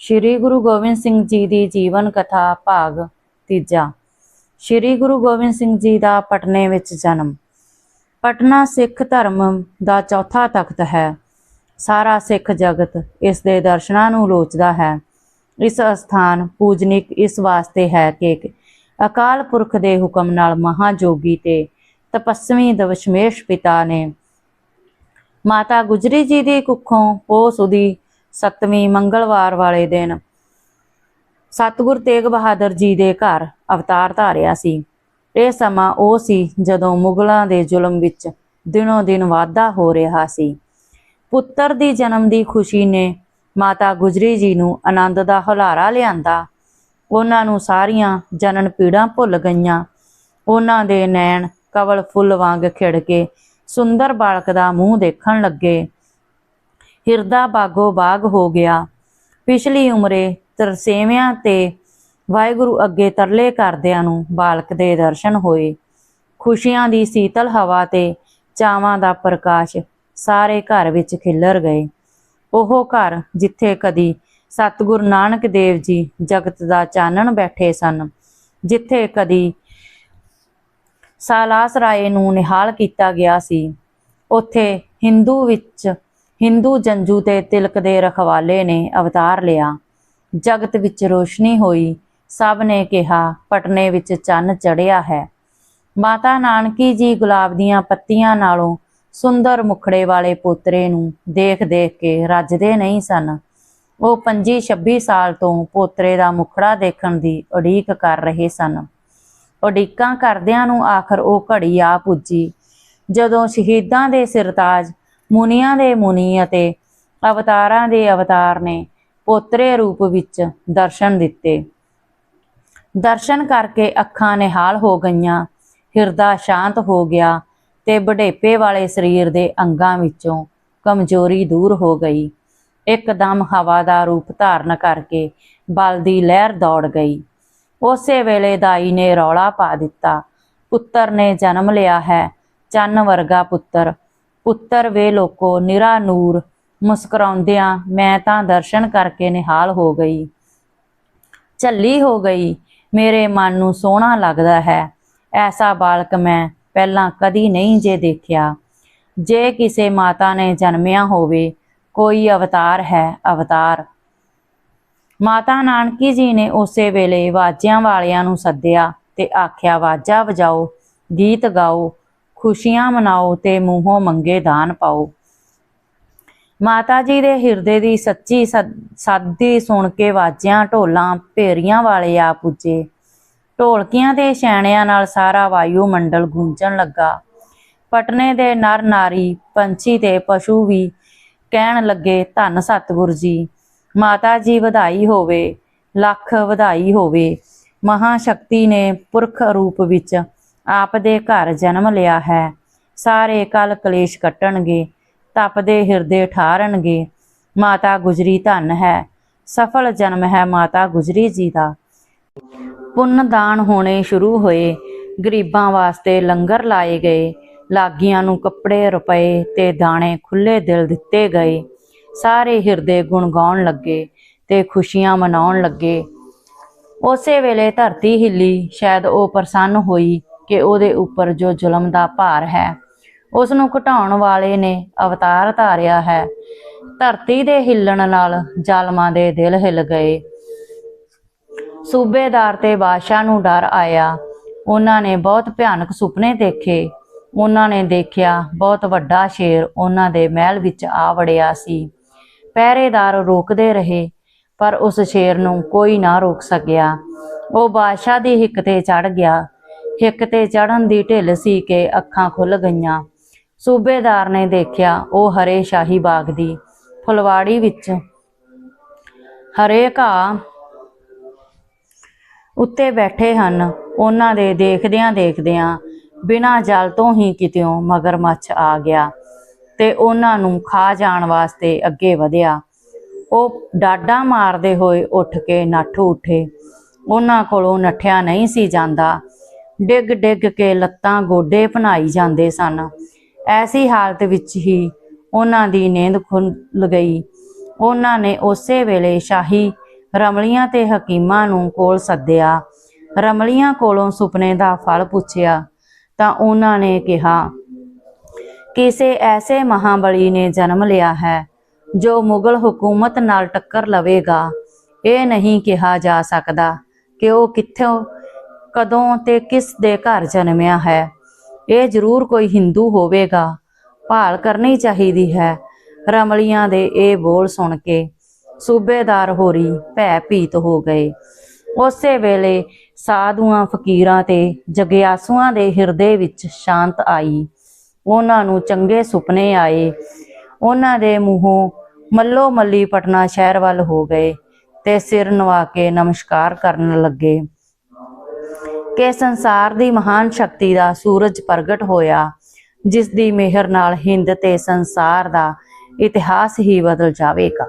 ਸ੍ਰੀ ਗੁਰੂ ਗੋਬਿੰਦ ਸਿੰਘ ਜੀ ਦੀ ਜੀਵਨ ਕਥਾ ਭਾਗ ਤੀਜਾ। ਸ੍ਰੀ ਗੁਰੂ ਗੋਬਿੰਦ ਸਿੰਘ ਜੀ ਦਾ ਪਟਨੇ ਵਿੱਚ ਜਨਮ। ਪਟਨਾ ਸਿੱਖ ਧਰਮ ਦਾ ਚੌਥਾ ਤਖਤ ਹੈ। ਸਾਰਾ ਸਿੱਖ ਜਗਤ ਇਸ ਦੇ ਦਰਸ਼ਨਾਂ ਨੂੰ ਲੋਚਦਾ ਹੈ। ਇਸ ਅਸਥਾਨ ਪੂਜਨਿਕ ਇਸ ਵਾਸਤੇ ਹੈ ਕਿ ਅਕਾਲ ਪੁਰਖ ਦੇ ਹੁਕਮ ਨਾਲ ਮਹਾਜੋਗੀ ਤੇ ਤਪਸਵੀ ਦਵਸ਼ਮੇਸ਼ ਪਿਤਾ ਨੇ ਮਾਤਾ ਗੁਜਰੀ ਜੀ ਦੀ ਕੁੱਖੋਂ ਪੋਹ ਸੁਦੀ ਸੱਤਵੀਂ ਮੰਗਲਵਾਰ ਵਾਲੇ ਦਿਨ। ਸਤਿਗੁਰ ਤੇਗ ਬਹਾਦਰ ਜੀ ਦੇ ਘਰ ਅਵਤਾਰ ਧਾਰਿਆ ਸੀ। ਇਹ ਸਮਾਂ ਉਹ ਸੀ ਜਦੋਂ ਮੁਗਲਾਂ ਦੇ ਜ਼ੁਲਮ ਵਿੱਚ ਦਿਨੋ ਦਿਨ ਵਾਧਾ ਹੋ ਰਿਹਾ ਸੀ। ਪੁੱਤਰ ਦੀ ਜਨਮ ਦੀ ਖੁਸ਼ੀ ਨੇ ਮਾਤਾ ਗੁਜਰੀ ਜੀ ਨੂੰ ਆਨੰਦ ਦਾ ਹੁਲਾਰਾ ਲਿਆਂਦਾ। ਉਹਨਾਂ ਨੂੰ ਸਾਰੀਆਂ ਜਨਨ ਪੀੜਾਂ ਭੁੱਲ ਗਈਆਂ। ਉਹਨਾਂ ਦੇ ਨੈਣ ਕਵਲ ਫੁੱਲ ਵਾਂਗ ਖਿੜ ਕੇ ਸੁੰਦਰ ਬਾਲਕ ਦਾ ਮੂੰਹ ਦੇਖਣ ਲੱਗੇ। ਹਿਰਦਾ ਬਾਗੋ ਬਾਗ ਹੋ ਗਿਆ। ਪਿਛਲੀ ਉਮਰੇ ਤਰਸੇਵਿਆਂ ਤੇ ਵਾਹਿਗੁਰੂ ਅੱਗੇ ਤਰਲੇ ਕਰਦਿਆਂ ਨੂੰ ਬਾਲਕ ਦੇ ਦਰਸ਼ਨ ਹੋਏ। ਖੁਸ਼ੀਆਂ ਦੀ ਸੀਤਲ ਹਵਾ ਤੇ ਚਾਵਾਂ ਦਾ ਪ੍ਰਕਾਸ਼ ਸਾਰੇ ਘਰ ਵਿੱਚ ਖਿਲਰ ਗਏ। ਉਹ ਘਰ ਜਿੱਥੇ ਕਦੀ ਸਤਿਗੁਰ ਨਾਨਕ ਦੇਵ ਜੀ ਜਗਤ ਦਾ ਚਾਨਣ ਬੈਠੇ ਸਨ, ਜਿੱਥੇ ਕਦੀ ਸਾਲਾਸ ਰਾਏ ਨੂੰ ਨਿਹਾਲ ਕੀਤਾ ਗਿਆ ਸੀ। ਉੱਥੇ ਹਿੰਦੂ ਵਿੱਚ ਹਿੰਦੂ ਜੰਜੂ ਤੇ ਤਿਲਕ ਦੇ ਰਖਵਾਲੇ ਨੇ ਅਵਤਾਰ ਲਿਆ। ਜਗਤ ਵਿੱਚ ਰੋਸ਼ਨੀ ਹੋਈ, ਸਭ ਨੇ ਕਿਹਾ, ਪਟਨੇ ਵਿੱਚ ਚੰਨ ਚੜਿਆ ਹੈ। ਮਾਤਾ ਨਾਨਕੀ ਜੀ ਗੁਲਾਬ ਦੀਆਂ ਪੱਤੀਆਂ ਨਾਲੋਂ ਸੁੰਦਰ ਮੁਖੜੇ ਵਾਲੇ ਪੋਤਰੇ ਨੂੰ ਦੇਖ ਦੇਖ ਕੇ ਰੱਜਦੇ ਨਹੀਂ ਸਨ। ਉਹ 25 26 ਸਾਲ ਤੋਂ ਪੋਤਰੇ ਦਾ ਮੁਖੜਾ ਦੇਖਣ ਦੀ ਉਡੀਕ ਕਰ ਰਹੇ ਸਨ। ਉਡੀਕਾਂ ਕਰਦਿਆਂ ਨੂੰ ਆਖਰ ਉਹ ਘੜੀ ਆ ਪੁੱਜੀ। ਜਦੋਂ ਸ਼ਹੀਦਾਂ ਦੇ ਸਿਰਤਾਜ ਮੁਨੀਆਂ ਦੇ ਮੁਨੀ ਅਤੇ ਅਵਤਾਰਾਂ ਦੇ ਅਵਤਾਰ ਨੇ ਪੋਤਰੇ ਰੂਪ ਵਿੱਚ ਦਰਸ਼ਨ ਦਿੱਤੇ। ਦਰਸ਼ਨ ਕਰਕੇ ਅੱਖਾਂ ਨਿਹਾਲ ਹੋ ਗਈਆਂ, ਹਿਰਦਾ ਸ਼ਾਂਤ ਹੋ ਗਿਆ ਤੇ ਬਢੇਪੇ ਵਾਲੇ ਸਰੀਰ ਦੇ ਅੰਗਾਂ ਵਿੱਚੋਂ ਕਮਜ਼ੋਰੀ ਦੂਰ ਹੋ ਗਈ। ਇੱਕਦਮ ਹਵਾ ਦਾ ਰੂਪ ਧਾਰਨ ਕਰਕੇ ਬਲ ਦੀ ਲਹਿਰ ਦੌੜ ਗਈ। ਉਸੇ ਵੇਲੇ ਦਾਈ ਨੇ ਰੌਲਾ ਪਾ ਦਿੱਤਾ, ਪੁੱਤਰ ਨੇ ਜਨਮ ਲਿਆ ਹੈ, ਚੰਨ ਵਰਗਾ ਪੁੱਤਰ ਪੁੱਤਰ ਵੇ ਲੋਕੋ, ਨਿਰਾ ਨੂਰ। ਮੁਸਕਰਾਉਂਦਿਆਂ ਮੈਂ ਤਾਂ ਦਰਸ਼ਨ ਕਰਕੇ ਨਿਹਾਲ ਹੋ ਗਈ। ਝੱਲੀ ਹੋ ਗਈ। ਮੇਰੇ ਮਨ ਨੂੰ ਸੋਹਣਾ ਲੱਗਦਾ ਹੈ। ਐਸਾ ਬਾਲਕ ਮੈਂ ਪਹਿਲਾਂ ਕਦੀ ਨਹੀਂ ਜੇ ਦੇਖਿਆ। ਜੇ ਕਿਸੇ ਮਾਤਾ ਨੇ ਜਨਮਿਆ ਹੋਵੇ, ਕੋਈ ਅਵਤਾਰ ਹੈ ਅਵਤਾਰ। ਮਾਤਾ ਨਾਨਕੀ ਜੀ ਨੇ ਉਸੇ ਵੇਲੇ ਵਾਜਿਆਂ ਵਾਲਿਆਂ ਨੂੰ ਸੱਦਿਆ ਤੇ ਆਖਿਆ, ਵਾਜਾ ਵਜਾਓ, ਗੀਤ ਗਾਓ ਖੁਸ਼ੀਆਂ ਮਨਾਓ ਤੇ ਮੂੰਹੋਂ ਮੰਗੇ ਦਾਨ ਪਾਓ। ਮਾਤਾ ਜੀ ਦੇ ਹਿਰਦੇ ਦੀ ਸੱਚੀ ਸਾਦੀ ਸੁਣ ਕੇ ਵਾਜਿਆਂ ਢੋਲਾਂ ਭੇਰੀਆਂ ਵਾਲੇ ਆ ਪੁੱਜੇ। ਢੋਲਕੀਆਂ ਤੇ ਛੈਣਿਆਂ ਨਾਲ ਸਾਰਾ ਵਾਯੂ ਮੰਡਲ ਗੂੰਜਣ ਲੱਗਾ। ਪਟਨੇ ਦੇ ਨਰ ਨਾਰੀ, ਪੰਛੀ ਤੇ ਪਸ਼ੂ ਵੀ ਕਹਿਣ ਲੱਗੇ, ਧੰਨ ਸਤਿਗੁਰ ਜੀ, ਮਾਤਾ ਜੀ ਵਧਾਈ ਹੋਵੇ, ਲੱਖ ਵਧਾਈ ਹੋਵੇ। ਮਹਾ ਸ਼ਕਤੀ ਨੇ ਪੁਰਖ ਰੂਪ ਵਿੱਚ ਆਪ ਦੇ ਘਰ ਜਨਮ ਲਿਆ ਹੈ। ਸਾਰੇ ਕਲ ਕਲੇਸ਼ ਕੱਟਣਗੇ, ਤਪਦੇ ਹਿਰਦੇ ਠਾਰਨਗੇ ਮਾਤਾ ਗੁਜਰੀ ਧਨ ਹੈ, ਸਫਲ ਜਨਮ ਹੈ ਮਾਤਾ ਗੁਜਰੀ ਜੀ ਦਾ। ਪੁੰਨ ਦਾਨ ਹੋਣੇ ਸ਼ੁਰੂ ਹੋਏ, ਗਰੀਬਾਂ ਵਾਸਤੇ ਲੰਗਰ ਲਾਏ ਗਏ। ਲਾਗੀਆਂ ਨੂੰ ਕੱਪੜੇ ਰੁਪਏ ਤੇ ਦਾਣੇ ਖੁੱਲੇ ਦਿਲ ਦਿੱਤੇ ਗਏ। ਸਾਰੇ ਹਿਰਦੇ ਗੁਣ ਗਾਉਣ ਲੱਗੇ ਤੇ ਖੁਸ਼ੀਆਂ ਮਨਾਉਣ ਲੱਗੇ। ਉਸੇ ਵੇਲੇ ਧਰਤੀ ਹਿੱਲੀ, ਸ਼ਾਇਦ ਉਹ ਪ੍ਰਸੰਨ ਹੋਈ। ਕਿ ਉਹਦੇ ਉੱਪਰ ਜੋ ਜ਼ੁਲਮ ਦਾ ਭਾਰ ਹੈ ਉਸ ਨੂੰ ਘਟਾਉਣ ਵਾਲੇ ਨੇ ਅਵਤਾਰ ਧਾਰਿਆ ਹੈ। ਧਰਤੀ ਦੇ ਹਿੱਲਣ ਨਾਲ ਜ਼ਾਲਮਾਂ ਦੇ ਦਿਲ ਹਿੱਲ ਗਏ। ਸੂਬੇਦਾਰ ਤੇ ਬਾਦਸ਼ਾਹ ਨੂੰ ਡਰ ਆਇਆ। ਉਹਨਾਂ ਨੇ ਬਹੁਤ ਭਿਆਨਕ ਸੁਪਨੇ ਦੇਖੇ। ਉਹਨਾਂ ਨੇ ਦੇਖਿਆ ਬਹੁਤ ਵੱਡਾ ਸ਼ੇਰ ਉਹਨਾਂ ਦੇ ਮਹਿਲ ਵਿੱਚ ਆ ਵੜਿਆ ਸੀ। ਪਹਿਰੇਦਾਰ ਰੋਕਦੇ ਰਹੇ, ਪਰ ਉਸ ਸ਼ੇਰ ਨੂੰ ਕੋਈ ਨਾ ਰੋਕ ਸਕਿਆ। ਉਹ ਬਾਦਸ਼ਾਹ ਦੀ ਹਿੱਕ ਤੇ ਚੜ ਗਿਆ। ਹਿੱਕ ਤੇ ਚੜਨ ਦੀ ਢਿੱਲ ਸੀ ਕਿ ਅੱਖਾਂ ਖੁੱਲ ਗਈਆਂ। ਸੂਬੇਦਾਰ ਨੇ ਦੇਖਿਆ, ਉਹ ਹਰੇ ਸ਼ਾਹੀ ਬਾਗ ਦੀ ਫੁਲਵਾੜੀ ਵਿੱਚ ਹਰੇ ਘਾਹ ਉੱਤੇ ਬੈਠੇ ਹਨ। ਉਹਨਾਂ ਦੇ ਦੇਖਦਿਆਂ ਦੇਖਦਿਆਂ ਬਿਨਾਂ ਜਲ ਤੋਂ ਹੀ ਕਿਤਿਓਂ ਮਗਰਮੱਛ ਆ ਗਿਆ ਤੇ ਉਹਨਾਂ ਨੂੰ ਖਾ ਜਾਣ ਵਾਸਤੇ ਅੱਗੇ ਵਧਿਆ। ਉਹ ਡਾਡਾ ਮਾਰਦੇ ਹੋਏ ਉੱਠ ਕੇ ਨੱਠ ਉੱਠੇ। ਉਹਨਾਂ ਕੋਲੋਂ ਨੱਠਿਆ ਨਹੀਂ ਸੀ ਜਾਂਦਾ। ਡਿੱਗ ਡਿੱਗ ਕੇ ਲੱਤਾਂ ਗੋਡੇ ਭਨਾਈ ਜਾਂਦੇ ਸਨ। ਐਸੀ ਹਾਲਤ ਵਿੱਚ ਹੀ ਉਹਨਾਂ ਦੀ ਨੀਂਦ ਖੁੱਲ ਗਈ। ਉਹਨਾਂ ਨੇ ਉਸੇ ਵੇਲੇ ਸ਼ਾਹੀ ਰਮਲੀਆਂ ਤੇ ਹਕੀਮਾਂ ਨੂੰ ਕੋਲ ਸੱਦਿਆ। ਰਮਲੀਆਂ ਕੋਲੋਂ ਸੁਪਨੇ ਦਾ ਫਲ ਪੁੱਛਿਆ ਤਾਂ ਉਹਨਾਂ ਨੇ ਕਿਹਾ, ਕਿਸੇ ਐਸੇ ਮਹਾਬਲੀ ਨੇ ਜਨਮ ਲਿਆ ਹੈ ਜੋ ਮੁਗਲ ਹਕੂਮਤ ਨਾਲ ਟੱਕਰ ਲਵੇਗਾ। ਇਹ ਨਹੀਂ ਕਿਹਾ ਜਾ ਸਕਦਾ ਕਿ ਉਹ ਕਿੱਥੋਂ ਕਦੋਂ ਤੇ ਕਿਸ ਦੇ ਘਰ ਜਨਮਿਆ ਹੈ? ਇਹ ਜ਼ਰੂਰ ਕੋਈ ਹਿੰਦੂ ਹੋਵੇਗਾ। ਭਾਲ ਕਰਨੀ ਚਾਹੀਦੀ ਹੈ। ਰਮਲੀਆਂ ਦੇ ਇਹ ਬੋਲ ਸੁਣ ਕੇ ਸੂਬੇਦਾਰ ਹੋਰੀ ਭੈ ਭੀਤ ਹੋ ਗਏ। ਉਸੇ ਵੇਲੇ ਸਾਧੂਆਂ ਫਕੀਰਾਂ ਤੇ ਜਗਿਆਸੂਆਂ ਦੇ ਹਿਰਦੇ ਵਿੱਚ ਸ਼ਾਂਤ ਆਈ। ਉਹਨਾਂ ਨੂੰ ਚੰਗੇ ਸੁਪਨੇ ਆਏ। ਉਹਨਾਂ ਦੇ ਮੂੰਹੋਂ ਮੱਲੋ ਮੱਲੀ ਪਟਨਾ ਸ਼ਹਿਰ ਵੱਲ ਹੋ ਗਏ ਤੇ ਸਿਰ ਨਵਾ ਕੇ ਨਮਸਕਾਰ ਕਰਨ ਲੱਗੇ। ਕਿ ਸੰਸਾਰ ਦੀ ਮਹਾਨ ਸ਼ਕਤੀ ਦਾ ਸੂਰਜ ਪ੍ਰਗਟ ਹੋਇਆ ਜਿਸ ਦੀ ਮਿਹਰ ਨਾਲ ਹਿੰਦ ਤੇ ਸੰਸਾਰ ਦਾ ਇਤਿਹਾਸ ਹੀ ਬਦਲ ਜਾਵੇਗਾ।